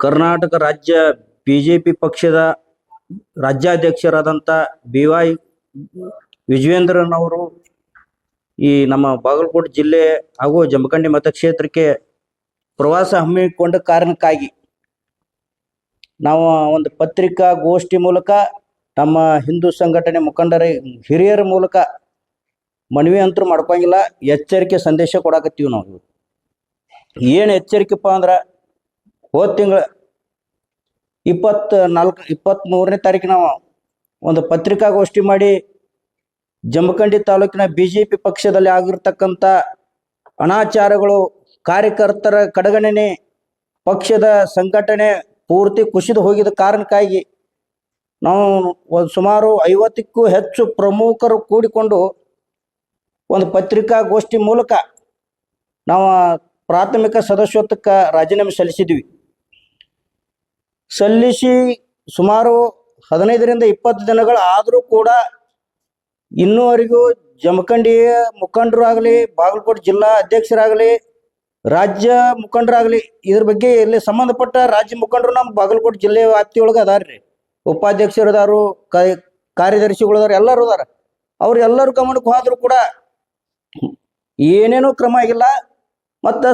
ಕರ್ನಾಟಕ ರಾಜ್ಯ ಬಿಜೆಪಿ ಪಕ್ಷದ ರಾಜ್ಯಾಧ್ಯಕ್ಷರಾದಂಥ B Y ವಿಜಯೇಂದ್ರನವರು ಈ ನಮ್ಮ ಬಾಗಲಕೋಟೆ ಜಿಲ್ಲೆ ಹಾಗೂ ಜಮಖಂಡಿ ಮತಕ್ಷೇತ್ರಕ್ಕೆ ಪ್ರವಾಸ ಹಮ್ಮಿಕೊಂಡ ಕಾರಣಕ್ಕಾಗಿ ನಾವು ಒಂದು ಪತ್ರಿಕಾ ಗೋಷ್ಠಿ ಮೂಲಕ ನಮ್ಮ ಹಿಂದೂ ಸಂಘಟನೆ ಮುಖಂಡರ ಹಿರಿಯರ ಮೂಲಕ ಮನವಿ ಅಂತೂ ಮಾಡ್ಕೊಂಗಿಲ್ಲ ಎಚ್ಚರಿಕೆ ಸಂದೇಶ ಕೊಡಾಕತ್ತೀವಿ ನಾವು. ಏನು ಎಚ್ಚರಿಕೆಪ್ಪ ಅಂದ್ರೆ ಹೋದ ತಿಂಗಳ ಇಪ್ಪತ್ತು ನಾಲ್ಕು, ಇಪ್ಪತ್ತ್ಮೂರನೇ ತಾರೀಕು ನಾವು ಒಂದು ಪತ್ರಿಕಾಗೋಷ್ಠಿ ಮಾಡಿ ಜಮಖಂಡಿ ತಾಲೂಕಿನ ಬಿ ಜೆ ಪಿ ಪಕ್ಷದಲ್ಲಿ ಆಗಿರ್ತಕ್ಕಂಥ ಅನಾಚಾರಗಳು, ಕಾರ್ಯಕರ್ತರ ಕಡೆಗಣನೆ, ಪಕ್ಷದ ಸಂಘಟನೆ ಪೂರ್ತಿ ಕುಸಿದು ಹೋಗಿದ ಕಾರಣಕ್ಕಾಗಿ ನಾವು ಒಂದು ಸುಮಾರು ಐವತ್ತಕ್ಕೂ ಹೆಚ್ಚು ಪ್ರಮುಖರು ಕೂಡಿಕೊಂಡು ಒಂದು ಪತ್ರಿಕಾಗೋಷ್ಠಿ ಮೂಲಕ ನಾವು ಪ್ರಾಥಮಿಕ ಸದಸ್ಯತ್ವಕ್ಕೆ ರಾಜೀನಾಮೆ ಸಲ್ಲಿಸಿದ್ವಿ. ಸಲ್ಲಿಸಿ ಸುಮಾರು ಹದಿನೈದರಿಂದ ಇಪ್ಪತ್ತು ದಿನಗಳು ಆದರೂ ಕೂಡ ಇನ್ನೂವರೆಗೂ ಜಮಖಂಡಿಯ ಮುಖಂಡರು ಆಗಲಿ ಬಾಗಲಕೋಟೆ ಜಿಲ್ಲಾ ಅಧ್ಯಕ್ಷರಾಗಲಿ, ರಾಜ್ಯ ಮುಖಂಡರಾಗಲಿ, ಇದ್ರ ಬಗ್ಗೆ ಇಲ್ಲಿ ಸಂಬಂಧಪಟ್ಟ ರಾಜ್ಯ ಮುಖಂಡರು ನಮ್ಮ ಬಾಗಲಕೋಟೆ ಜಿಲ್ಲೆ ವ್ಯಾಪ್ತಿಯೊಳಗೆ ಅದಾರ್ರಿ ಉಪಾಧ್ಯಕ್ಷರು ಅದಾರು ಕಾರ್ಯದರ್ಶಿಗಳು ಎಲ್ಲರೂ ಅದಾರ. ಅವ್ರು ಎಲ್ಲರೂ ಗಮನಕ್ಕೆ ಹೋದ್ರು ಕೂಡ ಏನೇನೂ ಕ್ರಮ ಆಗಿಲ್ಲ. ಮತ್ತು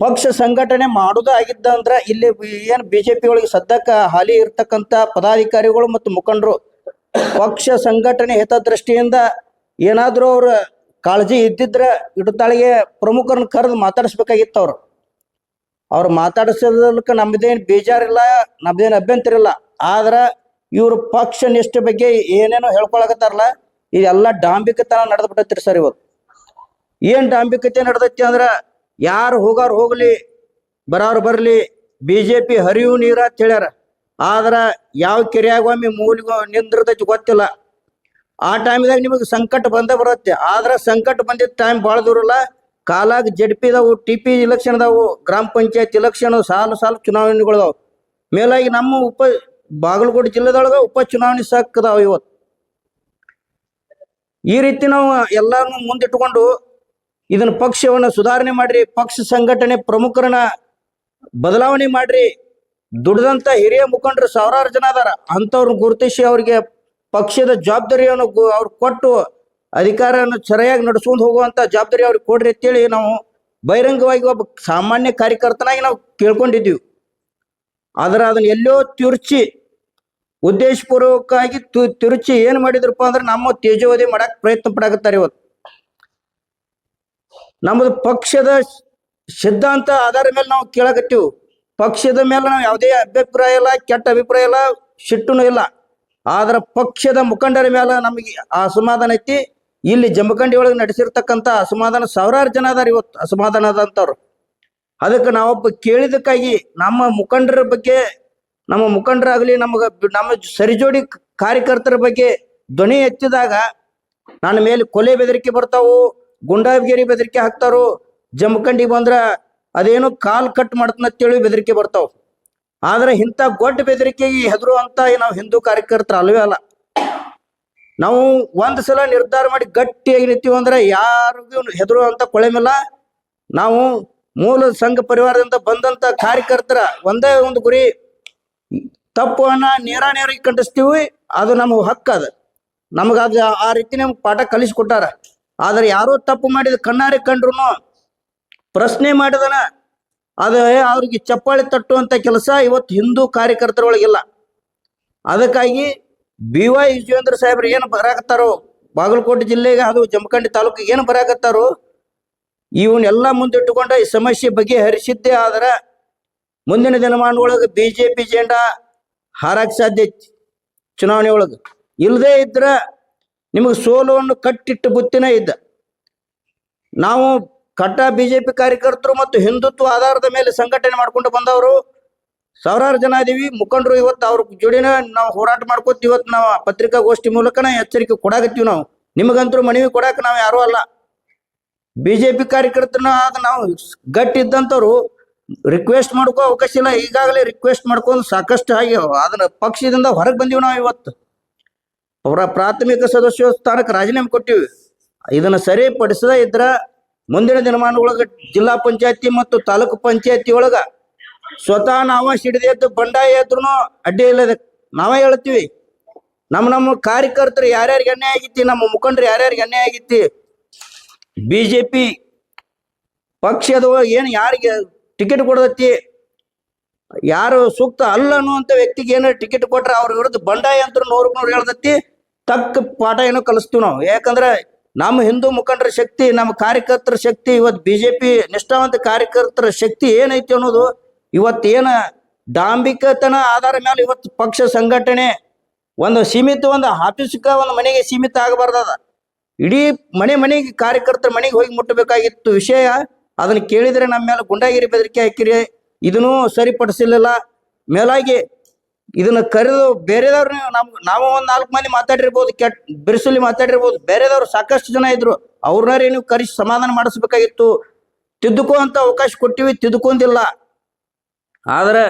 ಪಕ್ಷ ಸಂಘಟನೆ ಮಾಡೋದು ಆಗಿದ್ದ ಅಂದ್ರೆ ಇಲ್ಲಿ ಏನ್ ಬಿಜೆಪಿ ಒಳಗೆ ಸದ್ಯಕ್ಕ ಹಾಲಿ ಇರ್ತಕ್ಕಂಥ ಪದಾಧಿಕಾರಿಗಳು ಮತ್ತು ಮುಖಂಡರು ಪಕ್ಷ ಸಂಘಟನೆ ಹಿತದೃಷ್ಟಿಯಿಂದ ಏನಾದರೂ ಅವ್ರ ಕಾಳಜಿ ಇದ್ದಿದ್ರೆ ಇಡತಾಳಿಗೆ ಪ್ರಮುಖರನ್ನ ಕರೆದು ಮಾತಾಡಿಸ್ಬೇಕಾಗಿತ್ತು ಅವ್ರು ಅವ್ರು ಮಾತಾಡಿಸೋದಕ್ಕೆ ನಮ್ದೇನು ಬೇಜಾರಿಲ್ಲ, ನಮ್ದೇನು ಅಭ್ಯಂತರ ಇಲ್ಲ ಆದ್ರೆ ಇವ್ರ ಪಕ್ಷ ನಿಷ್ಠೆ ಬಗ್ಗೆ ಏನೇನೋ ಹೇಳ್ಕೊಳಕತ್ತಾರಲ್ಲ, ಇದೆಲ್ಲ ಡಾಂಬಿಕತನ ನಡೆದ್ಬಿಟ್ಟೈತ್ರಿ ಸರ್ ಇವತ್ತು. ಏನ್ ಡಾಂಬಿಕತೆ ನಡೆದೈತಿ ಅಂದ್ರ ಯಾರು ಹೋಗಾರ ಹೋಗ್ಲಿ, ಬರೋರು ಬರ್ಲಿ ಬಿ ಜೆ ಹರಿವು ನೀರ ಅಂತ ಹೇಳ್ಯಾರ. ಆದ್ರ ಯಾವ ಕೆರೆಯಾಗ ಒಮ್ಮೆ ಮೂಲಿಗೆ ನಿಂದಿರ್ತೈತಿ ಗೊತ್ತಿಲ್ಲ. ಆ ಟೈಮ್ದಾಗ ನಿಮಗೆ ಸಂಕಟ ಬಂದೇ ಬರುತ್ತೆ. ಆದ್ರ ಸಂಕಟ ಬಂದಿದ್ದ ಟೈಮ್ ಭಾಳ ದೂರ ಇಲ್ಲ ಕಾಲಾಗ ಜಡ್ ಇದಾವು ಟಿ ಪಿ ಇಲೆಕ್ಷನ್ ಅದಾವು, ಗ್ರಾಮ ಪಂಚಾಯತ್ ಇಲೆಕ್ಷನ್ ಸಾಲು ಸಾಲು ಚುನಾವಣೆಗಳು ಮೇಲಾಗಿ ನಮ್ಮ ಉಪ, ಬಾಗಲಕೋಟೆ ಜಿಲ್ಲೆದೊಳಗ ಉಪ ಚುನಾವಣೆ ಸಾಕದಾವ ಇವತ್ತು. ಈ ರೀತಿ ನಾವು ಎಲ್ಲಾನು ಮುಂದಿಟ್ಕೊಂಡು ಇದನ್ನ ಪಕ್ಷವನ್ನು ಸುಧಾರಣೆ ಮಾಡ್ರಿ, ಪಕ್ಷ ಸಂಘಟನೆ ಪ್ರಮುಖರನ್ನ ಬದಲಾವಣೆ ಮಾಡ್ರಿ. ದುಡ್ದಂತ ಹಿರಿಯ ಮುಖಂಡರು ಸಾವಿರಾರು ಜನ ಅದಾರ. ಅಂಥವ್ರನ್ನ ಗುರುತಿಸಿ ಅವ್ರಿಗೆ ಪಕ್ಷದ ಜವಾಬ್ದಾರಿಯನ್ನು ಅವ್ರು ಕೊಟ್ಟು ಅಧಿಕಾರವನ್ನು ಸರಿಯಾಗಿ ನಡೆಸ್ಕೊಂಡು ಹೋಗುವಂತ ಜವಾಬ್ದಾರಿ ಅವ್ರಿಗೆ ಕೊಡ್ರಿ ಅಂತೇಳಿ ನಾವು ಬಹಿರಂಗವಾಗಿ ಒಬ್ಬ ಸಾಮಾನ್ಯ ಕಾರ್ಯಕರ್ತನಾಗಿ ನಾವು ಕೇಳ್ಕೊಂಡಿದ್ದೀವಿ. ಆದ್ರೆ ಅದನ್ನ ಎಲ್ಲೋ ತಿರುಚಿ, ಉದ್ದೇಶಪೂರ್ವಕವಾಗಿ ತಿರುಚಿ ಏನ್ ಮಾಡಿದ್ರಪ್ಪ ಅಂದ್ರೆ ನಮ್ಮ ತೇಜೋವಧಿ ಮಾಡಕ್ ಪ್ರಯತ್ನ ಪಡಾಕತ್ತಾರೆ ಇವತ್ತು. ನಮ್ಮದು ಪಕ್ಷದ ಸಿದ್ಧಾಂತ ಆಧಾರ ಮೇಲೆ ನಾವು ಕೇಳಕತ್ತೀವಿ. ಪಕ್ಷದ ಮೇಲೆ ನಾವು ಯಾವುದೇ ಅಭಿಪ್ರಾಯ ಇಲ್ಲ, ಕೆಟ್ಟ ಅಭಿಪ್ರಾಯ ಇಲ್ಲ, ಸಿಟ್ಟುನು ಇಲ್ಲ. ಆದ್ರೆ ಪಕ್ಷದ ಮುಖಂಡರ ಮೇಲೆ ನಮಗೆ ಅಸಮಾಧಾನ ಐತಿ. ಇಲ್ಲಿ ಜಮಖಂಡಿ ಒಳಗೆ ನಡೆಸಿರ್ತಕ್ಕಂಥ ಅಸಮಾಧಾನ ಸಾವಿರಾರು ಜನ ಅದಾರ ಇವತ್ತು, ಅಸಮಾಧಾನ ಅದಂತವ್ರು ಅದಕ್ಕೆ ನಾವೊಬ್ಬ ಕೇಳಿದಕ್ಕಾಗಿ ನಮ್ಮ ಮುಖಂಡರ ಬಗ್ಗೆ, ನಮ್ಮ ಮುಖಂಡರಾಗಲಿ, ನಮಗೆ ನಮ್ಮ ಸರಿಜೋಡಿ ಕಾರ್ಯಕರ್ತರ ಬಗ್ಗೆ ಧ್ವನಿ ಎತ್ತಿದಾಗ, ನನ್ನ ಮೇಲೆ ಕೊಲೆ ಬೆದರಿಕೆ ಬರ್ತಾವು. ಗುಂಡಾಗಿರಿ ಬೆದರಿಕೆ ಹಾಕ್ತಾರೋ, ಜಮಖಂಡಿ ಬಂದ್ರ ಅದೇನು ಕಾಲ್ ಕಟ್ ಮಾಡ್ತಂತೇಳಿ ಬೆದರಿಕೆ ಬರ್ತಾವ. ಆದ್ರೆ ಇಂಥ ಗೊಡ್ಡ ಬೆದರಿಕೆಗೆ ಹೆದರು ಅಂತ ನಾವು ಹಿಂದೂ ಕಾರ್ಯಕರ್ತರ ಅಲ್ವೇ ಅಲ್ಲ. ನಾವು ಒಂದ್ ಸಲ ನಿರ್ಧಾರ ಮಾಡಿ ಗಟ್ಟಿಯಾಗಿ ನಿಂತೀವಿ ಅಂದ್ರೆ ಯಾರಿಗೂ ಹೆದರು ಅಂತ ಕೊಳೆಮಿಲ್ಲ ನಾವು ಮೂಲ ಸಂಘ ಪರಿವಾರದಿಂದ ಬಂದಂತ ಕಾರ್ಯಕರ್ತರ ಒಂದೇ ಒಂದು ಗುರಿ ತಪ್ಪನ್ನ ನೇರ ನೇರಾಗಿ ಖಂಡಿಸ್ತೀವಿ, ಅದು ನಮ್ಗೆ ಹಕ್ಕು ಅದು. ನಮಗ ಅದು ಆ ರೀತಿ ನಮ್ಗೆ ಪಾಠ ಕಲಿಸ್ಕೊಟ್ಟಾರ. ಆದ್ರೆ ಯಾರೋ ತಪ್ಪು ಮಾಡಿದ ಕಣ್ಣಾರೆ ಕಂಡ್ರು ಪ್ರಶ್ನೆ ಮಾಡಿದನ. ಅದು ಅವ್ರಿಗೆ ಚಪ್ಪಾಳೆ ತಟ್ಟುವಂತ ಕೆಲಸ ಇವತ್ತು ಹಿಂದೂ ಕಾರ್ಯಕರ್ತರೊಳಗಿಲ್ಲ. ಅದಕ್ಕಾಗಿ ಬಿ ವೈ ವಿಜಯೇಂದ್ರ ಸಾಹೇಬ್ರು ಏನು ಬರಾಕತ್ತಾರೋ, ಬಾಗಲಕೋಟೆ ಜಿಲ್ಲೆಗೆ ಅದು ಜಮಖಂಡಿ ತಾಲೂಕಿಗೆ ಏನು ಬರಾಕತ್ತಾರೋ, ಇವನ್ನೆಲ್ಲ ಮುಂದಿಟ್ಟುಕೊಂಡ ಈ ಸಮಸ್ಯೆ ಬಗೆಹರಿಸಿದ್ದೇ ಆದ್ರೆ ಮುಂದಿನ ದಿನಮಾನದೊಳಗೆ ಬಿ ಜೆ ಪಿ ಜೆಂಡಾ ಹಾರಕ್ಕೆ ಸಾಧ್ಯ ಚುನಾವಣೆ ಒಳಗೆ ಇಲ್ಲದೇ ಇದ್ರ ನಿಮಗೆ ಸೋಲವನ್ನು ಕಟ್ಟಿಟ್ಟು ಬುತ್ತಿನ ಇದ್ದ. ನಾವು ಕಟ್ಟ ಬಿ ಜೆ ಪಿ ಕಾರ್ಯಕರ್ತರು ಮತ್ತು ಹಿಂದುತ್ವ ಆಧಾರದ ಮೇಲೆ ಸಂಘಟನೆ ಮಾಡ್ಕೊಂಡು ಬಂದವರು. ಸಾವಿರಾರು ಜನ ಇದೀವಿ. ಮುಖಂಡರು ಇವತ್ತು ಅವ್ರ ಜೋಡಿನ ನಾವು ಹೋರಾಟ ಮಾಡ್ಕೋತ ಇವತ್ತು ನಾವು ಪತ್ರಿಕಾಗೋಷ್ಠಿ ಮೂಲಕನ ಎಚ್ಚರಿಕೆ ಕೊಡಾಕತ್ತೀವಿ ನಾವು. ನಿಮಗಂತರೂ ಮನವಿ ಕೊಡಾಕ ನಾವು ಯಾರೂ ಅಲ್ಲ. ಬಿ ಜೆ ಪಿ ಕಾರ್ಯಕರ್ತನ ಆಗ ನಾವು ಗಟ್ಟಿ ಇದ್ದಂಥವ್ರು ರಿಕ್ವೆಸ್ಟ್ ಮಾಡ್ಕೋ ಅವಕಾಶ ಇಲ್ಲ. ಈಗಾಗಲೇ ರಿಕ್ವೆಸ್ಟ್ ಮಾಡ್ಕೊಂಡು ಸಾಕಷ್ಟು ಆಗ್ಯಾವ ಅದನ್ನ ಪಕ್ಷದಿಂದ ಹೊರಗೆ ಬಂದೀವಿ ನಾವು ಇವತ್ತು. ಅವರ ಪ್ರಾಥಮಿಕ ಸದಸ್ಯ ಸ್ಥಾನಕ್ಕೆ ರಾಜೀನಾಮೆ ಕೊಟ್ಟಿವಿ. ಇದನ್ನ ಸರಿಪಡಿಸದ ಇದ್ರ ಮುಂದಿನ ದಿನಮಾನದೊಳಗ ಜಿಲ್ಲಾ ಪಂಚಾಯತಿ ಮತ್ತು ತಾಲೂಕು ಪಂಚಾಯತಿ ಒಳಗ ಸ್ವತಃ ನಾವ ಸಿಡಿದು ಎದ್ದು ಬಂಡಾಯ ಎದ್ರು ಅಡ್ಡಿ ಇಲ್ಲ ಇದಕ್ಕೆ ನಾವೇ ಹೇಳ್ತೀವಿ. ನಮ್ಮ ನಮ್ಮ ಕಾರ್ಯಕರ್ತರು ಯಾರ್ಯಾರಿಗೆ ಅನ್ಯಾಯ ಆಗಿತ್ತಿ, ನಮ್ಮ ಮುಖಂಡರು ಯಾರ್ಯಾರಿಗೆ ಅನ್ಯಾಯ ಆಗಿತ್ತಿ, ಬಿಜೆಪಿ ಪಕ್ಷದ ಏನು ಯಾರಿಗೆ ಟಿಕೆಟ್ ಕೊಡದತ್ತಿ ಯಾರು ಸೂಕ್ತ ಅಲ್ಲ ಅನ್ನುವಂಥ ವ್ಯಕ್ತಿಗೆ ಏನೋ ಟಿಕೆಟ್ ಕೊಟ್ರೆ ಅವ್ರ ವಿರುದ್ಧ ಬಂಡಾಯ ಅಂತ ನೂರಕ್ಕೆ ನೂರು ಹೇಳ್ದತ್ತಿ ತಕ್ಕ ಪಾಠ ಏನೋ ಕಲಿಸ್ತೀವಿ ನಾವು. ಯಾಕಂದ್ರೆ ನಮ್ಮ ಹಿಂದೂ ಮುಖಂಡರ ಶಕ್ತಿ, ನಮ್ಮ ಕಾರ್ಯಕರ್ತರ ಶಕ್ತಿ, ಇವತ್ತು ಬಿಜೆಪಿ ನಿಷ್ಠಾವಂತ ಕಾರ್ಯಕರ್ತರ ಶಕ್ತಿ ಏನೈತಿ ಅನ್ನೋದು ಇವತ್ತೇನ ಡಾಂಬಿಕತನ ಆಧಾರ ಮೇಲೆ ಇವತ್ತು ಪಕ್ಷ ಸಂಘಟನೆ ಒಂದು ಸೀಮಿತ ಒಂದು ಆಫೀಸ್ಗೆ ಒಂದು ಮನೆಗೆ ಸೀಮಿತ ಆಗಬಾರ್ದದ ಇಡೀ ಮನೆ ಮನೆಗೆ ಕಾರ್ಯಕರ್ತರ ಮನೆಗೆ ಹೋಗಿ ಮುಟ್ಟಬೇಕಾಗಿತ್ತು ವಿಷಯ. ಅದನ್ನ ಕೇಳಿದ್ರೆ ನಮ್ಮ ಮೇಲೆ ಗುಂಡಾಗಿರಿ ಬೆದರಿಕೆ ಹಾಕಿರಿ. ಇದನ್ನೂ ಸರಿಪಡಿಸಲಿಲ್ಲ. ಮೇಲಾಗಿ ಇದನ್ನ ಕರೆದು ಬೇರೆದವ್ರು ನಮ್, ನಾವು ಒಂದ್ ನಾಲ್ಕು ಮಂದಿ ಮಾತಾಡಿರ್ಬೋದು, ಕೆಟ್ ಬಿರುಸಲಿ ಮಾತಾಡಿರ್ಬೋದು, ಬೇರೆದವ್ರು ಸಾಕಷ್ಟು ಜನ ಇದ್ರು. ಅವ್ರನ್ನಾರೇ ನೀವು ಕರೆಸಿ ಸಮಾಧಾನ ಮಾಡಿಸ್ಬೇಕಾಗಿತ್ತು. ತಿದ್ದುಕೋ ಅಂತ ಅವಕಾಶ ಕೊಟ್ಟಿವಿ, ತಿದ್ದುಕೊಂದಿಲ್ಲ. ಆದ್ರೆ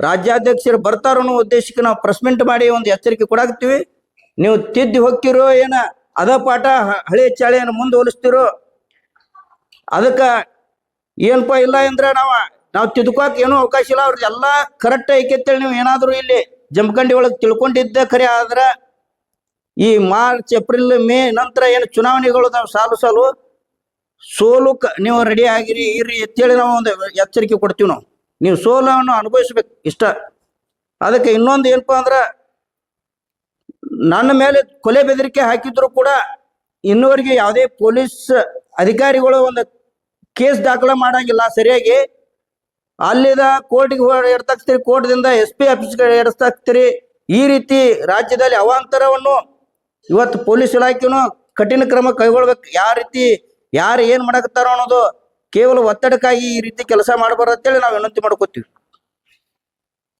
ರಾಜ್ಯಾಧ್ಯಕ್ಷರು ಬರ್ತಾರ ಅನ್ನೋ ಉದ್ದೇಶಕ್ಕೆ ನಾವು ಪ್ರೆಸ್ಮೆಂಟ್ ಮಾಡಿ ಒಂದು ಎಚ್ಚರಿಕೆ ಕೊಡಾಕ್ತಿವಿ ನೀವು ತಿದ್ದಿ ಹೋಗ್ತಿರೋ ಏನ ಅದ ಪಾಠ ಹಳೆ ಚಾಳಿಯನ್ನು ಮುಂದುವರಿಸ್ತಿರೋ, ಅದಕ್ಕ ಏನಪ್ಪಾ ಇಲ್ಲ ಅಂದ್ರೆ ನಾವ ನಾವು ತಿದ್ಕೋಕ್ ಏನೂ ಅವಕಾಶ ಇಲ್ಲ. ಅವ್ರದ್ದು ಎಲ್ಲ ಕರೆಕ್ಟ್ ಐಕೆತ್ತೇಳಿ ನೀವು ಏನಾದರೂ ಇಲ್ಲಿ ಜಮಖಂಡಿ ಒಳಗೆ ತಿಳ್ಕೊಂಡಿದ್ದ ಖರೆ ಆದ್ರೆ ಈ ಮಾರ್ಚ್, ಏಪ್ರಿಲ್, ಮೇ ನಂತರ ಏನು ಚುನಾವಣೆಗಳು ನಾವು ಸಾಲು ಸಾಲು ಸೋಲು ನೀವು ರೆಡಿ ಆಗಿರಿ ಇರಿ ಅಂತೇಳಿ ನಾವು ಒಂದು ಎಚ್ಚರಿಕೆ ಕೊಡ್ತೀವಿ ನಾವು. ನೀವು ಸೋಲನ್ನು ಅನುಭವಿಸ್ಬೇಕು ಇಷ್ಟ. ಅದಕ್ಕೆ ಇನ್ನೊಂದು ಏನಪ್ಪ ಅಂದ್ರೆ ನನ್ನ ಮೇಲೆ ಕೊಲೆ ಬೆದರಿಕೆ ಹಾಕಿದ್ರು ಕೂಡ ಇನ್ನೂವರೆಗೆ ಯಾವುದೇ ಪೊಲೀಸ್ ಅಧಿಕಾರಿಗಳು ಒಂದು ಕೇಸ್ ದಾಖಲೆ ಮಾಡಂಗಿಲ್ಲ ಸರಿಯಾಗಿ. ಅಲ್ಲಿದ ಕೋರ್ಟಿಗೆ ಕೋರ್ಟ್ ಕೋರ್ಟ್ದಿಂದ ಎಸ್ ಪಿ ಆಫೀಸ್ಗೆ ಎಡ್ತಾಕ್ತೀರಿ ಈ ರೀತಿ ರಾಜ್ಯದಲ್ಲಿ ಅವಾಂತರವನ್ನು ಇವತ್ತು ಪೊಲೀಸ್ ಇಲಾಖೆನು ಕಠಿಣ ಕ್ರಮ ಕೈಗೊಳ್ಬೇಕು. ಯಾವ ರೀತಿ, ಯಾರು ಏನ್ ಮಾಡಕತ್ತಾರೋ ಅನ್ನೋದು ಕೇವಲ ಒತ್ತಡಕ್ಕಾಗಿ ಈ ರೀತಿ ಕೆಲಸ ಮಾಡಬಾರ್ದು ಅಂತೇಳಿ ನಾವು ವಿನಂತಿ ಮಾಡ್ಕೋತೀವಿ.